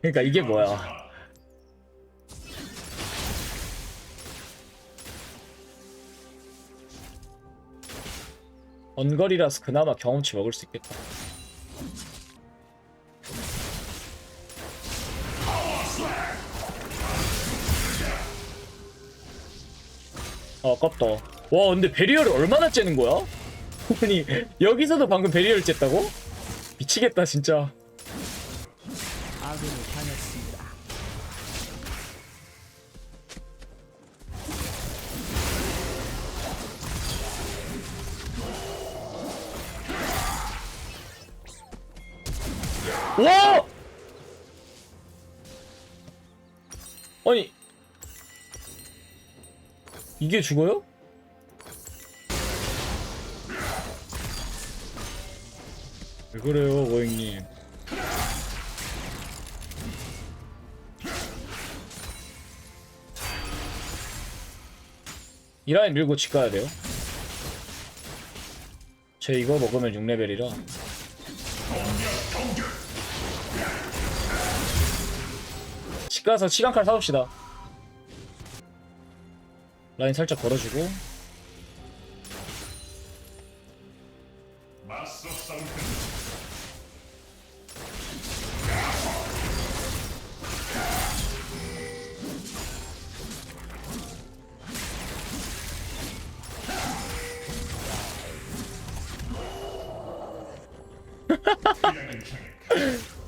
그러니까 이게 뭐야? 언거리라서 그나마 경험치 먹을 수 있겠다. 아, 아깝다. 와 근데 베리어를 얼마나 째는 거야? 아니 여기서도 방금 베리어를 쨌다고? 미치겠다 진짜 와! 아니 이게 죽어요? 왜 그래요 고객님 이 라인 밀고 집 가야 돼요 쟤 이거 먹으면 6레벨이라 집 가서 시간칼 사옵시다. 라인 살짝 걸어주고.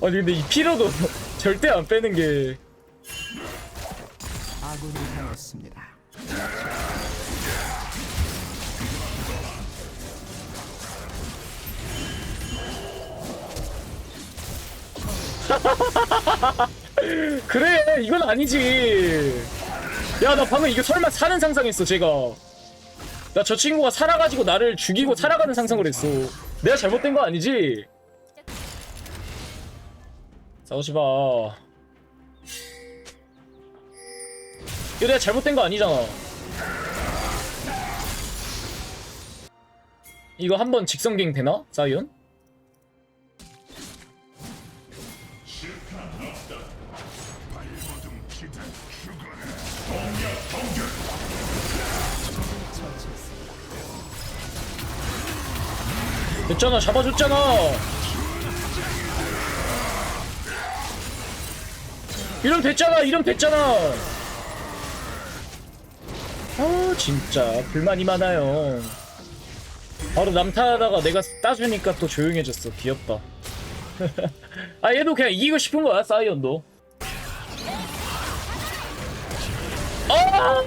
아니 근데 이 피로도 절대 안 빼는 게 당했습니다. 그래 이건 아니지. 야 나 방금 이거 설마 사는 상상했어 제가. 나 저 친구가 살아가지고 나를 죽이고 살아가는 상상을 했어. 내가 잘못된 거 아니지? 싸우지 마 이거 내가 잘못된 거 아니잖아 이거 한 번 직선갱 되나? 사이언? 됐잖아 잡아줬잖아 이름 됐잖아 이름 됐잖아 아 진짜 불만이 많아요 바로 남탓하다가 내가 따주니까 또 조용해졌어 귀엽다 아 얘도 그냥 이기고 싶은 거야 사이언도 아.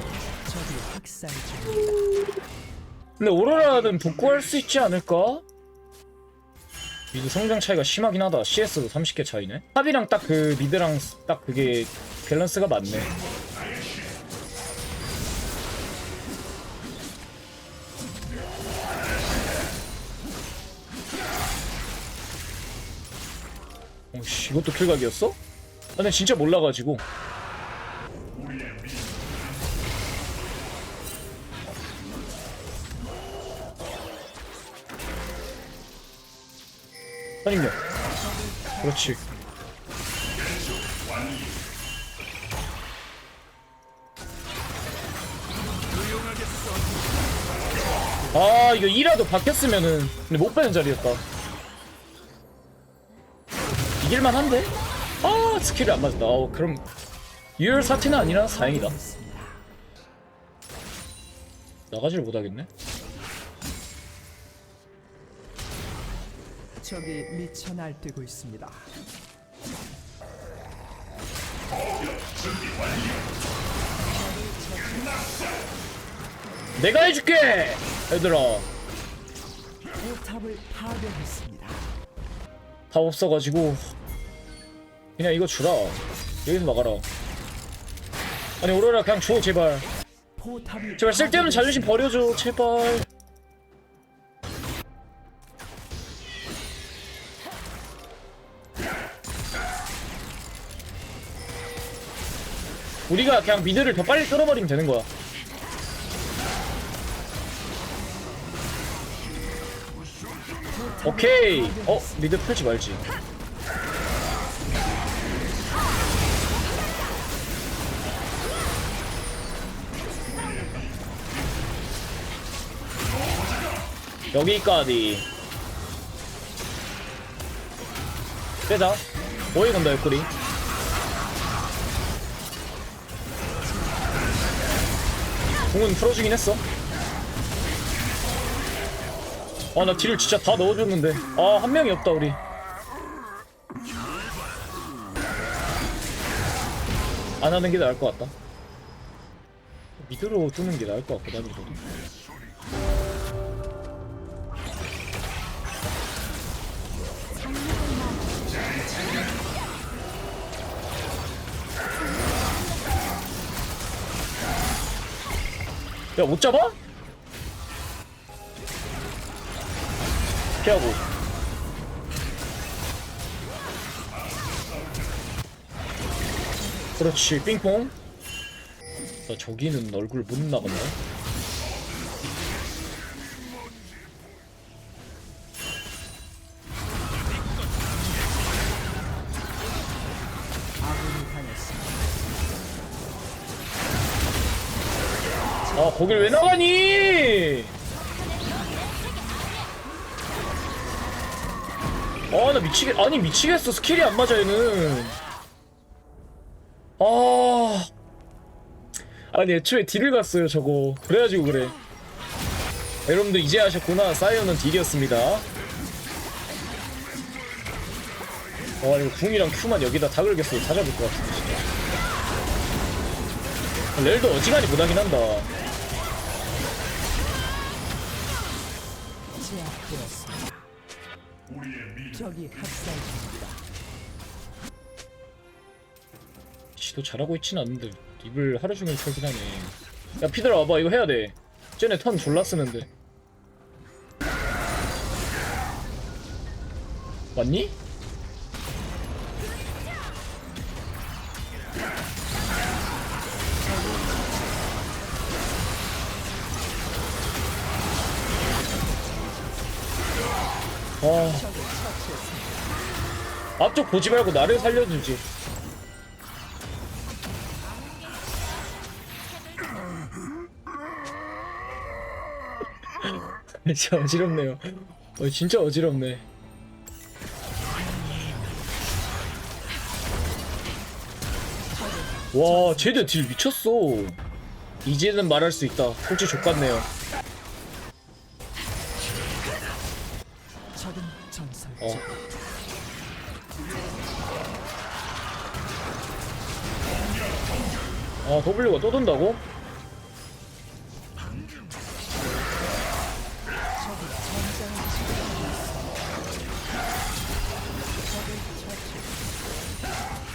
근데 오로라는 복구할 수 있지 않을까? 미드 성장 차이가 심하긴 하다. CS도 30개 차이네. 탑이랑 딱 그 미드랑 딱 그게 밸런스가 맞네. 오씨 이것도 킬각이었어? 아, 근데 진짜 몰라가지고. 선임력 그렇지. 아 이거 2라도 바뀌었으면은 근데 못 빼는 자리였다 이길만 한데? 아 스킬이 안 맞았다 어, 그럼 유혈 사태는 아니라 다행이다 나가지를 못하겠네 적이 미쳐 날뛰고 있습니다. 내가 해줄게 얘들아 포탑을 파괴했습니다. 다 없어가지고 그냥 이거 주라. 여기서 막아라. 아니 오로라 그냥 줘 제발. 제발 쓸데없는 자존심 버려줘 제발. 우리가 그냥 미드를 더 빨리 끌어버리면 되는 거야. 오케이. 어 미드 펼지 말지 여기까지. 빼자. 뭐해 건다 옆구리 공은 풀어주긴 했어. 아나 딜을 진짜 다 넣어줬는데. 아 한 명이 없다 우리. 안 하는 게 나을 것 같다. 미드로 뜨는 게 나을 것 같고 나도 야 못 잡아? 피하고. 그렇지 삥뽕 나 저기는 얼굴 못 나갔네 아 거길 왜 나가니? 아 나 미치겠 아니 미치겠어. 스킬이 안 맞아 얘는. 아. 아니 애초에 딜을 갔어요 저거. 그래가지고 그래. 여러분들 이제 아셨구나. 사이언은 딜이었습니다. 와 이거 궁이랑 큐만 여기다 다 걸겠어요 다 잡을 것 같은데 진짜. 렐도 어지간히 못하긴 한다 제압되었습니다. 적이 학살 중입니다. 지도 잘하고 있진 않는데 입을 하루 종일 털긴 하네 야 피들아 와봐 이거 해야 돼 쟤네 턴 졸라 쓰는데 맞니? 아 앞쪽 보지 말고 나를 살려주지 진짜 어지럽네요. 어, 진짜 어지럽네. 와, 쟤들 딜 미쳤어. 이제는 말할 수 있다. 솔직히 족같네요. 아, W가 또 돈다고?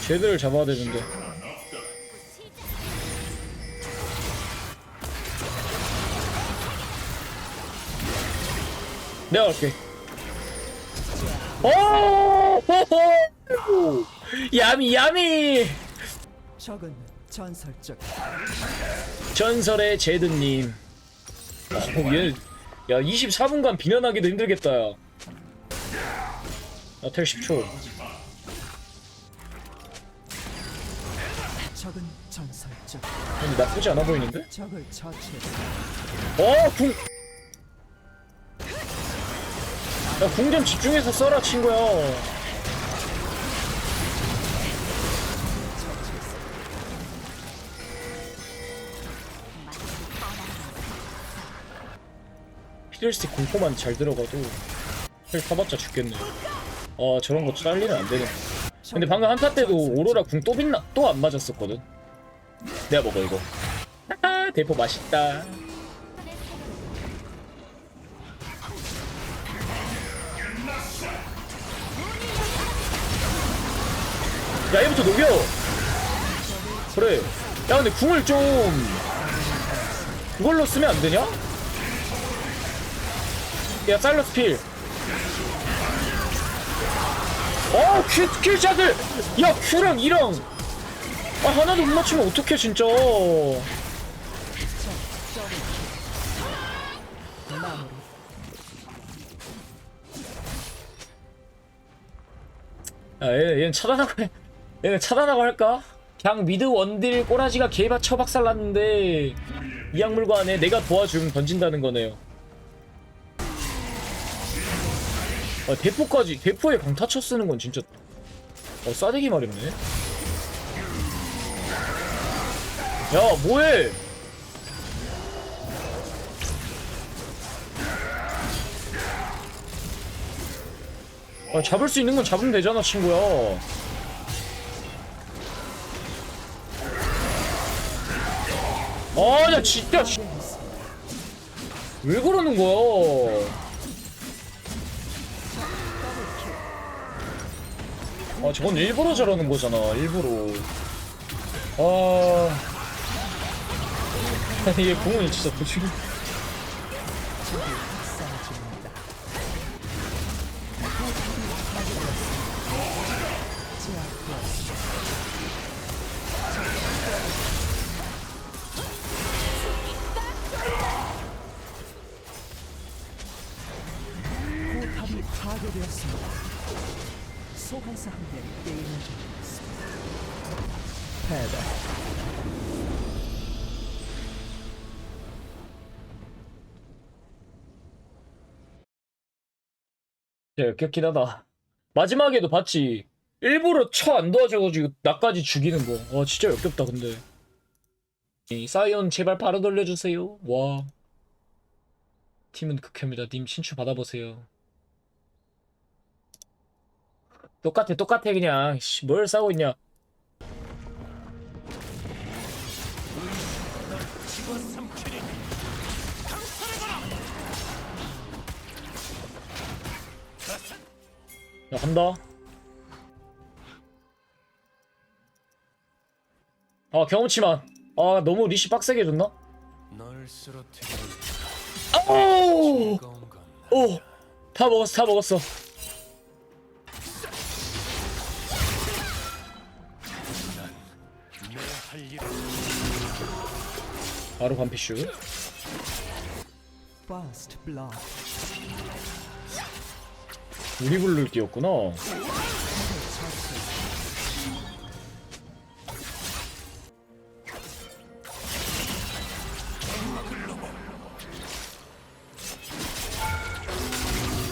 쟤들을 잡아야 되는데. 내가 갈게. 오! 호호! 야미 야미! 적은 전설적. 전설의 제드님. 어, 얘, 야 24분간 비난하기도 힘들겠다. 야. 나텔 10초. 적은 전설적. 근데 나쁘지 않아 보이는데? 적을. 어, 궁. 야, 궁 좀 집중해서 써라, 친구야. 피들스틱 공포만 잘 들어가도 헬 타봤자 죽겠네. 아, 저런 거 잘리면 안 되네. 근데 방금 한타 때도 오로라 궁 또 빛나, 또 안 맞았었거든. 내가 먹어, 이거. 하하, 대포 맛있다. 야 얘부터 녹여 그래 야 근데 궁을 좀 그걸로 쓰면 안 되냐? 야 사일러스 필 어, 큐, 큐샷을! 야, 큐랑 이랑! 아, 하나도 못 맞추면 어떡해, 진짜. 야, 얘, 얘는 차단하고, 해. 얘는 차단하고 할까? 그냥 미드 원딜 꼬라지가 개바 처박살 났는데, 이 약물과 안에 내가 도와줌 던진다는 거네요. 아, 대포까지 대포에 강타쳐 쓰는 건 진짜 어 싸대기 말이네. 야 뭐해? 아, 잡을 수 있는 건 잡으면 되잖아 친구야. 아야 진짜 씨. 왜 그러는 거야 아 저건 일부러 저러는 거잖아 일부러. 아. 이게 공은 진짜 도중 진짜 역겹긴 하다. 마지막에도 봤지? 일부러 쳐안 도와줘가지고 나까지 죽이는 거 와 진짜 역겹다 근데. 이 사이언 제발 바로 돌려주세요. 와. 팀은 극혐이다. 님 신추 받아보세요. 똑같아 똑같아 그냥. 씨, 뭘 싸우고 있냐 야 간다. 아 경험치만. 아 너무 리시 빡세게 아우 뜨거운 건 오다 먹었어 다 먹었어. 바로 반피슈. 우리 블루 뛰었구나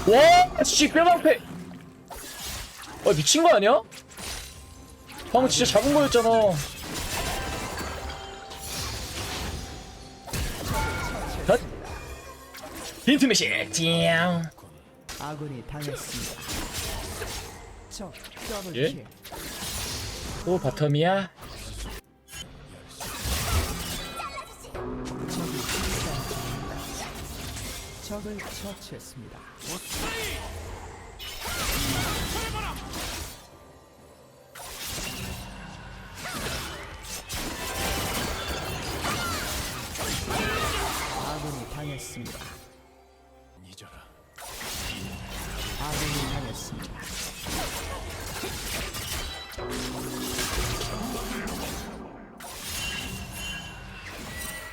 와, 씨, 뼈방패. 아, 미친 거 아니야? 방금 진짜 잡은 거였잖아. 덧. 힌트 메시, 짱. 아군이 당했습니다. 적 더블 예? 킬. 또 바텀이야? 적이 식사했습니다. 적을 처치했습니다. 아군이 당했습니다.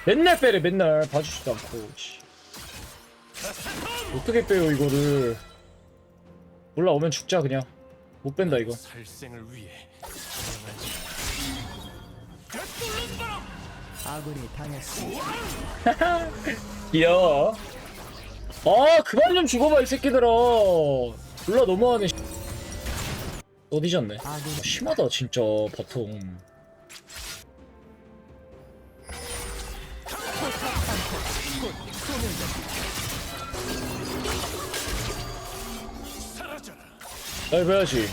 맨날 빼래 맨날. 봐주지도 않고 씨. 어떻게 빼요 이거를? 올라오면 죽자 그냥. 못 뺀다 이거. 살생을 위해. 아군이 당했습니다. 귀여워. 아 그만 좀 죽어봐 이 새끼들아. 졸라 너무하네 씨. 또 뒤졌네? 심하다 진짜 바텀 날 봐야지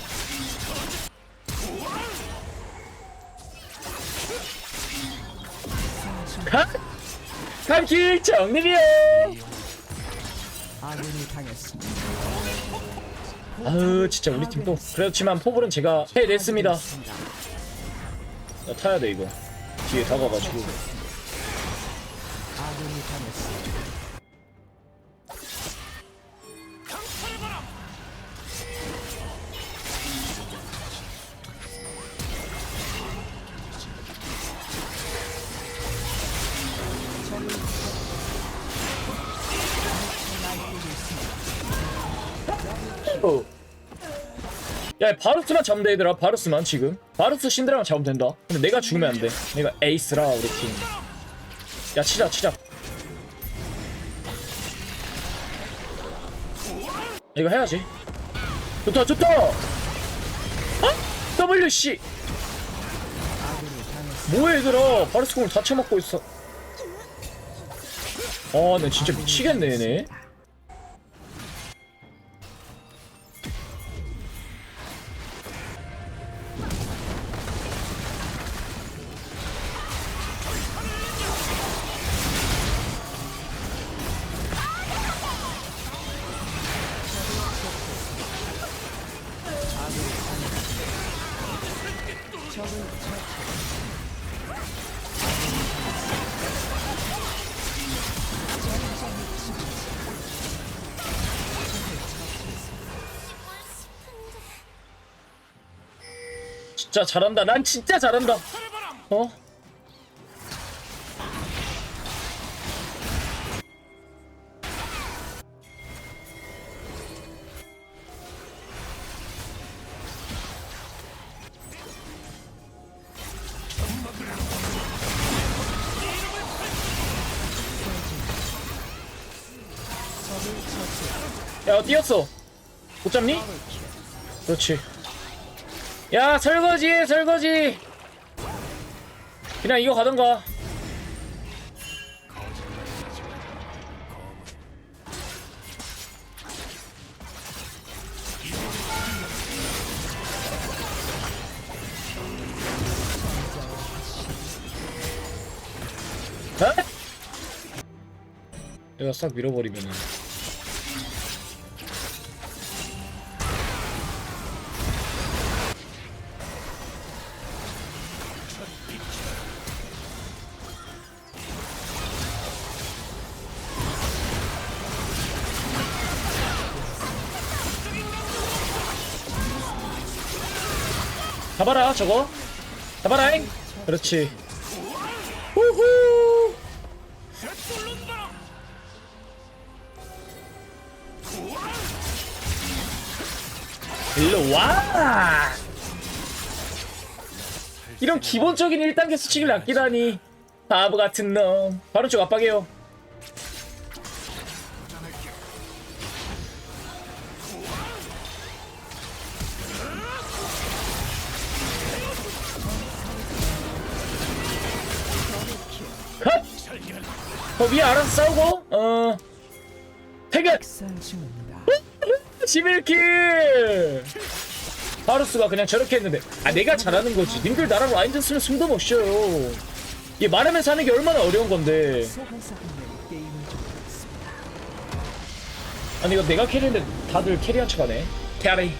가! 감길 정리비요 아군이 당했습니다. 아유 진짜 우리 팀도 그렇지만 포블은 제가 해냈습니다 나 타야 돼 이거 뒤에 다가가지고 아군이 당했습니다. 야 바루스만 잡으면 돼 얘들아. 바루스만 지금. 바루스 신드라만 잡으면 된다. 근데 내가 죽으면 안돼. 내가 에이스라 우리 팀야 치자 치자. 이거 해야지. 좋다 좋다! 어? 아군이 당했습니다. 뭐해 얘들아? 바르스 공을 다 쳐먹고 있어. 아나 진짜 미치겠네 얘네 진짜 잘한다 난 진짜 잘한다 어? 야 뛰었어 못 잡니? 그렇지 야 설거지 설거지. 그냥 이거 가던가. 에? 내가 싹 밀어버리면은 잡아라 저거. 잡아라잉. 그렇지. 후후. 일로 와. 이런 기본적인 1단계 수칙을 아끼다니. 바보 같은 놈. 바로 쪽 압박해요 알아서 싸우고 어. 중입니다. 11킬. 바루스가 그냥 저렇게 했는데 아 내가 잘하는 거지. 님들 나랑 라인전 쓰면 숨도 못 쉬어요. 이게 말하면서 하는 게 얼마나 어려운 건데. 아니 이거 내가 캐리했는데 다들 캐리한 척하네. 캐리